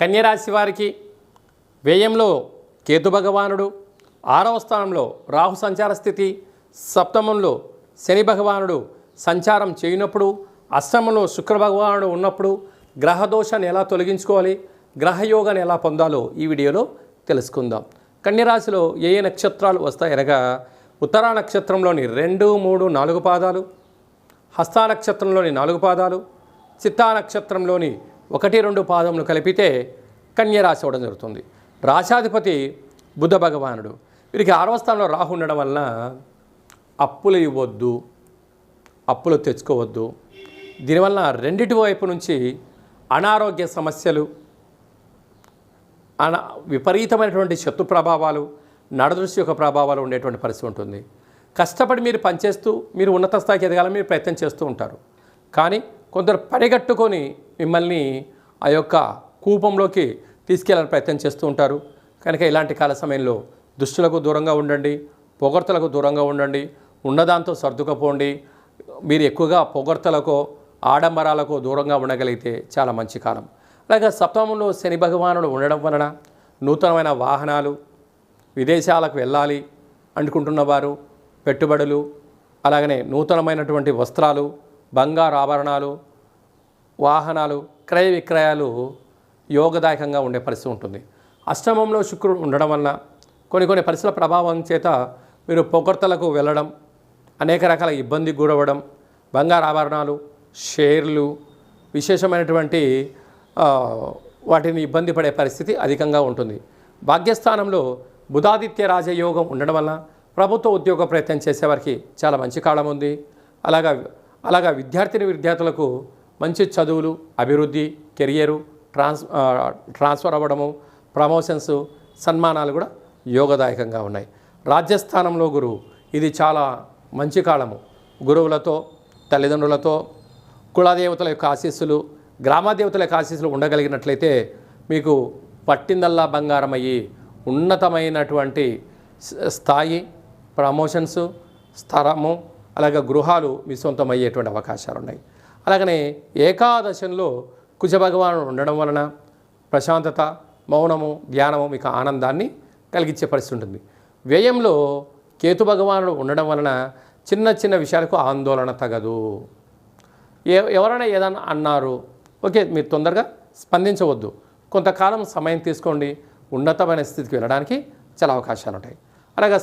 కన్యరాశి వారికి వ్యయంలో కేతు భగవానుడు ఆరవ స్థానంలో రాహు సంచార స్థితి సప్తమంలో శని భగవానుడు సంచారం చేయనప్పుడు అష్టమంలో శుక్ర భగవానుడు ఉన్నప్పుడు గ్రహదోషాన్ని ఎలా తొలగించుకోవాలి గ్రహయోగాన్ని ఎలా పొందాలో ఈ వీడియోలో తెలుసుకుందాం. కన్యరాశిలో ఏ ఏ నక్షత్రాలు వస్తాయనగా ఉత్తరా నక్షత్రంలోని రెండు మూడు నాలుగు పాదాలు హస్తా నక్షత్రంలోని నాలుగు పాదాలు చిత్తా నక్షత్రంలోని ఒకటి రెండు పాదములు కలిపితే కన్య అవడం జరుగుతుంది. రాశాధిపతి బుద్ధ భగవానుడు. వీరికి ఆరవ స్థానంలో రాహు ఉండడం వలన అప్పులు ఇవ్వద్దు అప్పులు తెచ్చుకోవద్దు. దీనివల్ల రెండిటి వైపు నుంచి అనారోగ్య సమస్యలు అన విపరీతమైనటువంటి శత్రు ప్రభావాలు నడదృష్టి యొక్క ప్రభావాలు ఉండేటువంటి పరిస్థితి ఉంటుంది. కష్టపడి మీరు పనిచేస్తూ మీరు ఉన్నత స్థాయికి ఎదగాలని మీరు ప్రయత్నం చేస్తూ ఉంటారు. కానీ కొందరు పనిగట్టుకొని మిమ్మల్ని ఆ యొక్క కూపంలోకి తీసుకెళ్ళాలని ప్రయత్నం చేస్తూ ఉంటారు. కనుక ఇలాంటి కాల సమయంలో దుష్టులకు దూరంగా ఉండండి పొగడ్తలకు దూరంగా ఉండండి ఉన్నదాంతో సర్దుకపోండి. మీరు ఎక్కువగా పొగడ్తలకో ఆడంబరాలకు దూరంగా ఉండగలిగితే చాలా మంచి కాలం. అలాగే సప్తమంలో శని భగవానుడు ఉండడం వలన నూతనమైన వాహనాలు విదేశాలకు వెళ్ళాలి అనుకుంటున్న వారు పెట్టుబడులు అలాగనే నూతనమైనటువంటి వస్త్రాలు బంగారు ఆభరణాలు వాహనాలు క్రయ విక్రయాలు యోగదాయకంగా ఉండే పరిస్థితి ఉంటుంది. అష్టమంలో శుక్రుడు ఉండడం వలన కొన్ని కొన్ని పరిస్థితుల ప్రభావం చేత మీరు పొగడ్తలకు వెళ్ళడం అనేక రకాల ఇబ్బందికి గురవ్వడం బంగారు ఆభరణాలు షేర్లు విశేషమైనటువంటి వాటిని ఇబ్బంది పడే పరిస్థితి అధికంగా ఉంటుంది. భాగ్యస్థానంలో బుధాదిత్య రాజయోగం ఉండడం వలన ప్రభుత్వ ఉద్యోగ ప్రయత్నం చేసేవారికి చాలా మంచి కాలం ఉంది. అలాగా అలాగా విద్యార్థిని విద్యార్థులకు మంచి చదువులు అభివృద్ధి కెరియరు ట్రాన్స్ ట్రాన్స్ఫర్ అవ్వడము ప్రమోషన్స్ సన్మానాలు కూడా యోగదాయకంగా ఉన్నాయి. రాజ్యస్థానంలో గురువు ఇది చాలా మంచి కాలము. గురువులతో తల్లిదండ్రులతో కులదేవతల యొక్క ఆశీస్సులు గ్రామదేవతల యొక్క ఆశీస్సులు ఉండగలిగినట్లయితే మీకు పట్టిందల్లా బంగారం అయ్యి ఉన్నతమైనటువంటి స్- స్థాయి ప్రమోషన్స్ స్థరము అలాగే గృహాలు మీ సొంతం అయ్యేటువంటి అవకాశాలు ఉన్నాయి అలాగనే ఏకాదశంలో కుజభగవానుడు ఉండడం వలన ప్రశాంతత మౌనము ధ్యానము మీకు ఆనందాన్ని కలిగించే పరిస్థితి ఉంటుంది. వ్యయంలో కేతు భగవానుడు ఉండడం వలన చిన్న చిన్న విషయాలకు ఆందోళన తగదు. ఏ ఎవరైనా ఏదైనా అన్నారు ఓకే మీరు తొందరగా స్పందించవద్దు. కొంతకాలం సమయం తీసుకోండి. ఉన్నతమైన స్థితికి వెళ్ళడానికి చాలా అవకాశాలు ఉంటాయి అలాగే